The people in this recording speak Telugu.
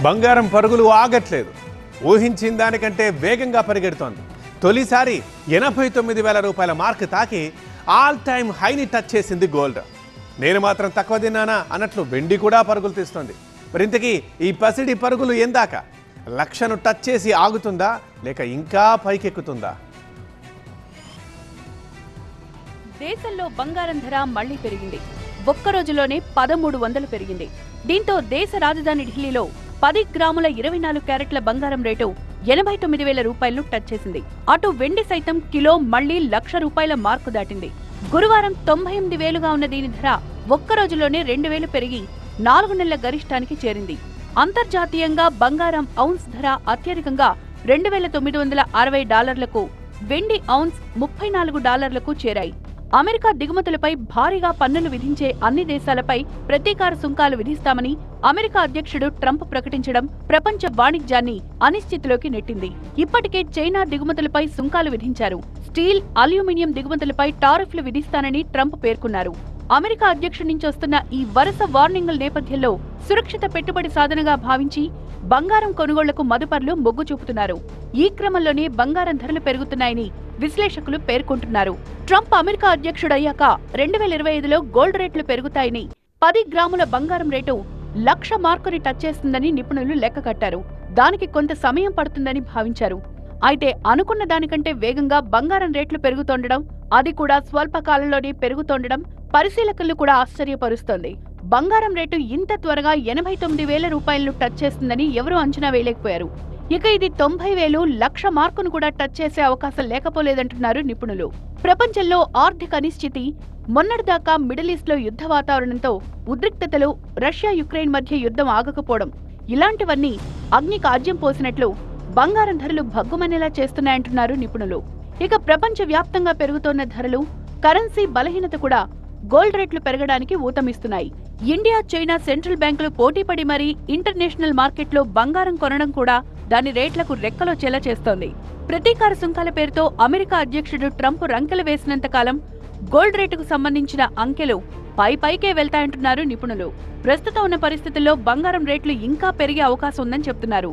బంగారం పరుగులు ఆగట్లేదు. ఊహించిన దానికంటే వేగంగా పరిగెడుతోంది. తొలిసారి ఎనభై తొమ్మిది వేల రూపాయల మార్క్ తాకి ఆల్ టైమ్ హైని టచ్ చేసింది గోల్డ్. నేను మాత్రం తక్కువ తిన్నానా అన్నట్లు వెండి కూడా పరుగులు తీస్తోంది. మరి ఇంతకీ ఈ పసిడి పరుగులు ఎందాక? లక్షను టచ్ చేసి ఆగుతుందా? లేక ఇంకా పైకెక్కుతుందా? దేశంలో బంగారం ధర మళ్ళీ పెరిగింది. ఒక్క రోజులోనే పదమూడు వందలు పెరిగింది. దీంతో దేశ రాజధాని ఢిల్లీలో పది గ్రాముల ఇరవై నాలుగు క్యారెట్ల బంగారం రేటు ఎనభై తొమ్మిది వేల రూపాయలను టచ్ చేసింది. అటు వెండి సైతం కిలో మళ్ళీ లక్ష రూపాయల మార్కు దాటింది. గురువారం తొంభై ఎనిమిది వేలుగా ఉన్న దీని ధర ఒక్క రోజులోనే రెండు వేలు పెరిగి నాలుగు నెలల గరిష్టానికి చేరింది. అంతర్జాతీయంగా బంగారం ఔన్స్ ధర అత్యధికంగా రెండు వేల తొమ్మిది వందల అరవై డాలర్లకు వెండి ఔన్స్ ముప్పై నాలుగు డాలర్లకు చేరాయి. అమెరికా దిగుమతులపై భారీగా పన్నులు విధించే అన్ని దేశాలపై ప్రతీకార సుంకాలు విధిస్తామని అమెరికా అధ్యక్షుడు ట్రంప్ ప్రకటించడం ప్రపంచ వాణిజ్యాన్ని అనిశ్చితిలోకి నెట్టింది. ఇప్పటికే చైనా దిగుమతులపై సుంకాలు విధించారు. స్టీల్ అల్యూమినియం దిగుమతులపై టారిఫ్లు విధిస్తానని ట్రంప్ పేర్కొన్నారు. అమెరికా అధ్యక్షుడి నుంచి వస్తున్న ఈ వరుస వార్నింగుల నేపథ్యంలో సురక్షిత పెట్టుబడి సాధనగా భావించి బంగారం కొనుగోళ్ళకు మదుపర్లు మొగ్గు చూపుతున్నారు. ఈ క్రమంలోనే బంగారం ధరలు పెరుగుతున్నాయని విశ్లేషకులు పేర్కొంటున్నారు. ట్రంప్ అమెరికా అధ్యక్షుడయ్యాక రెండు వేల ఇరవై ఐదులో గోల్డ్ రేట్లు పెరుగుతాయని పది గ్రాముల బంగారం రేటు లక్ష మార్కుని టచ్ చేస్తుందని నిపుణులు లెక్క కట్టారు. దానికి కొంత సమయం పడుతుందని భావించారు. అయితే అనుకున్న దానికంటే వేగంగా బంగారం రేట్లు పెరుగుతుండడం అది కూడా స్వల్పకాలంలోనే పెరుగుతుండడం పరిశీలకులు కూడా ఆశ్చర్యపరుస్తోంది. బంగారం రేటు ఇంత త్వరగా ఎనభై తొమ్మిది వేల రూపాయలను టచ్ చేస్తుందని ఎవరూ అంచనా వేయలేకపోయారు. ఇక ఇది తొంభై వేలు లక్ష మార్కును కూడా టచ్ చేసే అవకాశం లేకపోలేదంటున్నారు నిపుణులు. ప్రపంచంలో ఆర్థిక అనిశ్చితి మొన్నటిదాకా మిడిల్ ఈస్ట్లో యుద్ధ వాతావరణంతో ఉద్రిక్తతలు రష్యా యుక్రెయిన్ మధ్య యుద్ధం ఆగకపోవడం ఇలాంటివన్నీ అగ్ని కాజ్యం పోసినట్లు బంగారం ధరలు భగ్గుమనేలా చేస్తున్నాయంటున్నారు నిపుణులు. ఇక ప్రపంచ వ్యాప్తంగా పెరుగుతోన్న ధరలు కరెన్సీ బలహీనత కూడా గోల్డ్ రేట్లు పెరగడానికి ఊతమిస్తున్నాయి. ఇండియా చైనా సెంట్రల్ బ్యాంకులు పోటీపడి మరీ ఇంటర్నేషనల్ మార్కెట్లో బంగారం కొనడం కూడా దాని రేట్లకు రెక్కలొచ్చేలా చేస్తోంది. ప్రతీకార సుంకాల పేరుతో అమెరికా అధ్యక్షుడు ట్రంప్ రంకెలు వేసినంత కాలం గోల్డ్ రేటుకు సంబంధించిన అంకెలు పై పైకే వెళ్తాయంటున్నారు నిపుణులు. ప్రస్తుతం ఉన్న పరిస్థితుల్లో బంగారం రేట్లు ఇంకా పెరిగే అవకాశం ఉందని చెప్తున్నారు.